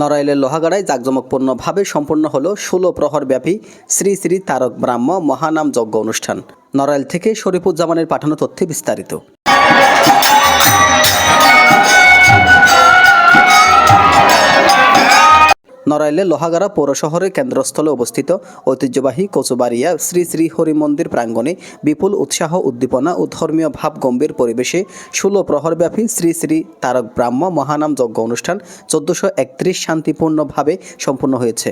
নড়াইলের লোহাগাড়ায় জাঁকজমকপূর্ণভাবে সম্পন্ন হলো ষোলো প্রহর ব্যাপী শ্রী শ্রী তারক ব্রাহ্ম মহানাম যজ্ঞ অনুষ্ঠান। নড়াইল থেকে শরীফুজ্জামানের পাঠানো তথ্যে বিস্তারিত। নড়াইলের লোহাগাড়া পৌর শহরের কেন্দ্রস্থলে অবস্থিত ঐতিহ্যবাহী কচুবাড়িয়া শ্রী শ্রী হরি মন্দির প্রাঙ্গণে বিপুল উৎসাহ, উদ্দীপনা ও ধর্মীয় ভাব গম্ভীর পরিবেশে ষোলো প্রহরব্যাপী শ্রী শ্রী তারক ব্রাহ্ম মহানাম যজ্ঞ অনুষ্ঠান চোদ্দশো একত্রিশ শান্তিপূর্ণভাবে সম্পন্ন হয়েছে।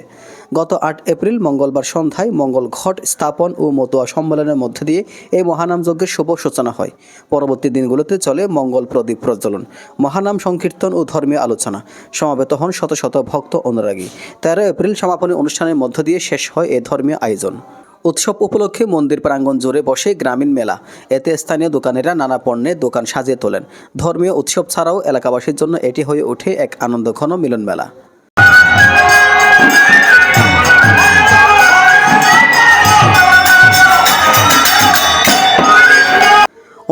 গত আট এপ্রিল মঙ্গলবার সন্ধ্যায় মঙ্গল ঘট স্থাপন ও মতুয়া সম্মেলনের মধ্য দিয়ে এই মহানাম যজ্ঞের শুভ সূচনা হয়। পরবর্তী দিনগুলোতে চলে মঙ্গল প্রদীপ প্রজ্বলন, মহানাম সংকীর্তন ও ধর্মীয় আলোচনা। সমাবেত হন শত শত ভক্ত অনুরাগী। তেরো এপ্রিল সমাপনী অনুষ্ঠানের মধ্য দিয়ে শেষ হয় এ ধর্মীয় আয়োজন। উৎসব উপলক্ষে মন্দির প্রাঙ্গণ জুড়ে বসে গ্রামীণ মেলা। এতে স্থানীয় দোকানেরা নানা পণ্যে দোকান সাজিয়ে তোলেন। ধর্মীয় উৎসব ছাড়াও এলাকাবাসীর জন্য এটি হয়ে ওঠে এক আনন্দঘন মিলন মেলা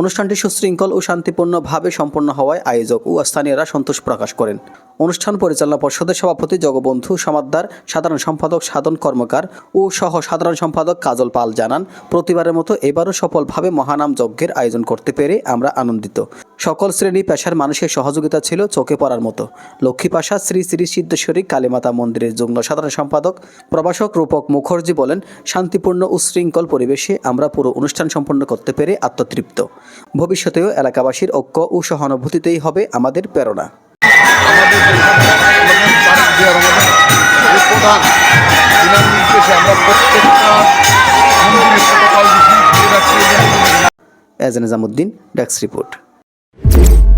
অনুষ্ঠানটি সুশৃঙ্খল ও শান্তিপূর্ণভাবে সম্পন্ন হওয়ায় আয়োজক ও স্থানীয়রা সন্তোষ প্রকাশ করেন। অনুষ্ঠান পরিচালনা পর্ষদের সভাপতি জগবন্ধু সমাদ্দার, সাধারণ সম্পাদক সাধন কর্মকার ও সহ সাধারণ সম্পাদক কাজল পাল জানান, প্রতিবারের মতো এবারও সফলভাবে মহানাম যজ্ঞের আয়োজন করতে পেরে আমরা আনন্দিত। সকল শ্রেণি পেশার মানুষের সহযোগিতা ছিল চোখে পড়ার মতো। লক্ষ্মীপাশা শ্রী শ্রী সিদ্ধেশ্বরী কালীমাতা মন্দিরের যুগ্ম সাধারণ সম্পাদক প্রভাষক রূপক মুখর্জি বলেন, শান্তিপূর্ণ ও শৃঙ্খল পরিবেশে আমরা পুরো অনুষ্ঠান সম্পন্ন করতে পেরে আত্মতৃপ্ত। ভবিষ্যতেও এলাকাবাসীর ঐক্য ও সহানুভূতিতেই হবে আমাদের প্রেরণা। আমাদের যে প্রধান বিনা নির্দেশে আমরা প্রত্যেকটা মন্দিরের প্রোটোকল দিচ্ছি ধরে রাখছি এজ নিজামুদ্দিন ডেস্ক রিপোর্ট। you.